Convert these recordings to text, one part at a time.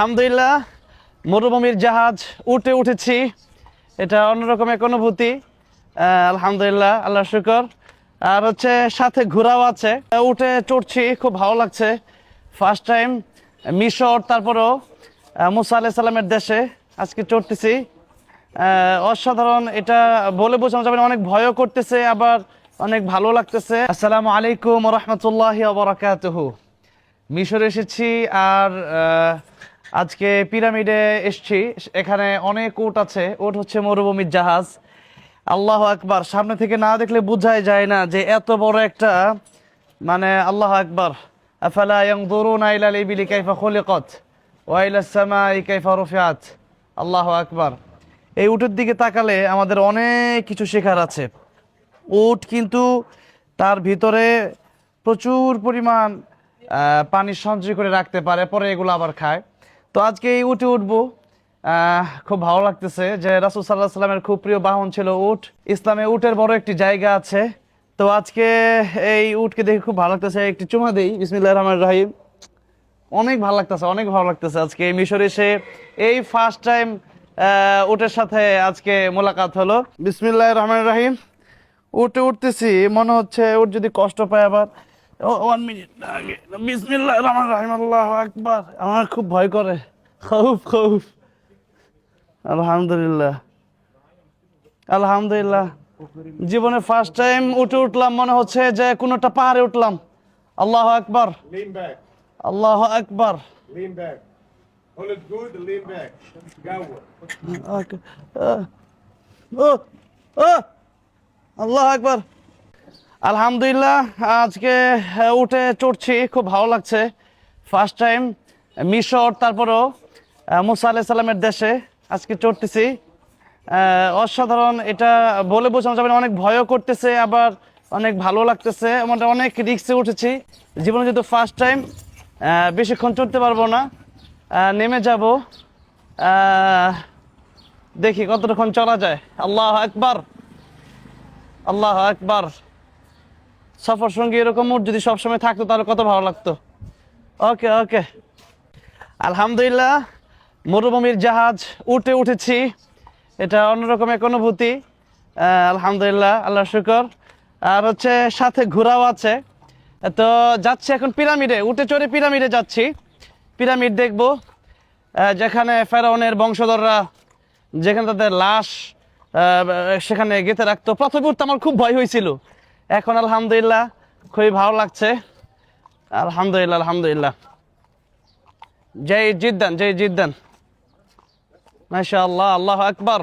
আলহামদুলিল্লাহ, মরুভূমির জাহাজ উঠে উঠেছি। এটা অন্যরকম এক অনুভূতি। আলহামদুলিল্লাহ আল্লাহ শুকর। আর হচ্ছে সাথে ঘোরাও আছে। উঠে চড়ছি, খুব ভালো লাগছে। ফার্স্ট টাইম মিশর, তারপরেও মুসা আলাহ সাল্লামের দেশে আজকে চড়তেছি। অসাধারণ, এটা বলে বোঝানো যাবে অনেক ভয়ও করতেছে, আবার অনেক ভালো লাগতেছে। আসসালামু আলাইকুম রহমতুল্লাহ বরাকাতুহু। মিশরে এসেছি, আর আজকে পিরামিডে এসছি, এখানে অনেক উট আছে, উট হচ্ছে মরুভূমির জাহাজ। আল্লাহ আকবার, সামনে থেকে না দেখলে বোঝাই যায় না যে এত বড় একটা মানে আল্লাহ আকবার। কাইফা কাইফা আল্লাহু আকবার। এই উটের দিকে তাকালে আমাদের অনেক কিছু শেখার আছে। উট কিন্তু তার ভিতরে প্রচুর পরিমাণ পানি সঞ্চয় করে রাখতে পারে, পরে এগুলো আবার খায়। তো আজকে এই উঠে উঠবো। খুব ভালো লাগতেছে যে রাসুল সাল্লাহ সাল্লামের খুব প্রিয় বাহন ছিল উট। ইসলামে উটের বড় একটি জায়গা আছে। তো আজকে এই উটকে দেখে খুব ভালো লাগতেছে। একটি চুমা দেই। বিসমিল্লাহ রহমান রাহিম। অনেক ভালো লাগতেছে, অনেক ভালো লাগতেছে আজকে মিশরে এসে। এই ফার্স্ট টাইম উটের সাথে আজকে মোলাকাত হলো। বিসমিল্লাহ রহমান রাহিম। উঠে উঠতেছি, মনে হচ্ছে ওর যদি কষ্ট পায় আবার। ওয়ান মিনিট আগে। বিসমিল্লাহ রহমান রাহিম আল্লাহ আকবার। আমার খুব ভয় করে। খৌফ খৌফ। আলহামদুলিল্লাহ। আলহামদুলিল্লাহ। জীবনে ফার্স্ট টাইম উঠে উঠলাম মনে হচ্ছে যে কোনোটা পাহাড়ে উঠলাম। আল্লাহ আকবার। আল্লাহ আকবার। আল্লাহ আকবার। আলহামদুলিল্লাহ, আজকে উঠে চড়ছি, খুব ভালো লাগছে। ফার্স্ট টাইম মিশর, তারপরও মুসা আলাহ সাল্লামের দেশে আজকে চড়তেছি। অসাধারণ, এটা বলে বোঝানো যাবে অনেক ভয়ও করতেছে, আবার অনেক ভালো লাগতেছে মানে অনেক রিক্সে উঠেছি। জীবনে যেহেতু ফার্স্ট টাইম বেশিক্ষণ চড়তে পারব না। নেমে যাব। দেখি কতক্ষণ চলা যায়। আল্লাহ একবার আল্লাহ আকবার। সফর সঙ্গী এরকম মোট যদি সবসময় থাকতো, তাহলে কত ভালো লাগতো। ওকে ওকে। আলহামদুলিল্লাহ, মরুভূমির জাহাজ উঠে উঠেছি। এটা অন্যরকম এক অনুভূতি। আলহামদুলিল্লাহ আল্লাহ শুকর। আর হচ্ছে সাথে ঘোরাও আছে। তো যাচ্ছি এখন পিরামিডে, উঠে চড়ে পিরামিডে যাচ্ছি। পিরামিড দেখব। যেখানে ফেরাউনের বংশধররা, যেখানে তাদের লাশ সেখানে গেঁথে রাখতো। প্রথমে উঠতে আমার খুব ভয় হয়েছিল। এখন আলহামদুলিল্লাহ খুবই ভালো লাগছে। আলহামদুলিল্লাহ আলহামদুলিল্লাহ। জয় জিদ্দান জয় জিদ্দান মাশা আল্লাহ আল্লাহ আকবার।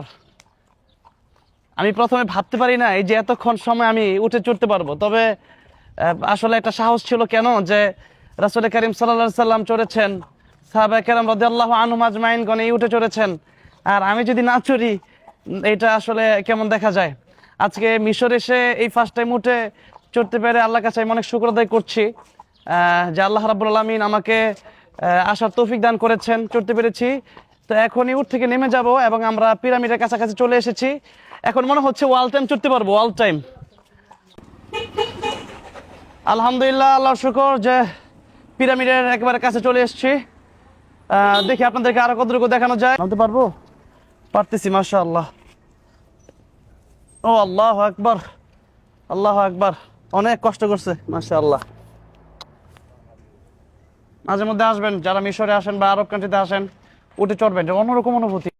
আমি প্রথমে ভাবতে পারি না এই যে এতক্ষণ সময় আমি উঠে চড়তে পারব, তবে আসলে একটা সাহস ছিল কেন যে রাসুল করিম সাল্লা সাল্লাম চড়েছেন সাহাবা কেরাম রদি আল্লাহ আনুম আজমাইনগণ এই উঠে চড়েছেন। আর আমি যদি না চড়ি, এটা আসলে কেমন দেখা যায়? আজকে মিশর এসে এই ফার্স্ট টাইম উঠে চড়তে পেরে আল্লাহ কাছে আমি অনেক শুক্র আদায় করছি যে আল্লাহ রাবুল আলমিন আমাকে আসার তৌফিক দান করেছেন চড়তে পেরেছি। তো এখনই উঠ থেকে নেমে যাব এবং আমরা পিরামিডের কাছাকাছি চলে এসেছি। এখন মনে হচ্ছে ওয়াল টাইম চড়তে পারব ওয়াল টাইম আলহামদুলিল্লাহ আল্লাহ শুকর যে পিরামিডের একেবারে কাছে চলে এসেছি। দেখি আপনাদেরকে আরও কতটুকু দেখানো যায়। নামতে পারব? পারতেছি মাশা আল্লাহ ও আল্লাহ আকবার আল্লাহ আকবার। অনেক কষ্ট করছে মাসা আল্লাহ মাঝে মধ্যে আসবেন, যারা মিশরে আসেন বা আরব কান্ট্রিতে আসেন, উঠে চড়বেন অন্যরকম অনুভূতি।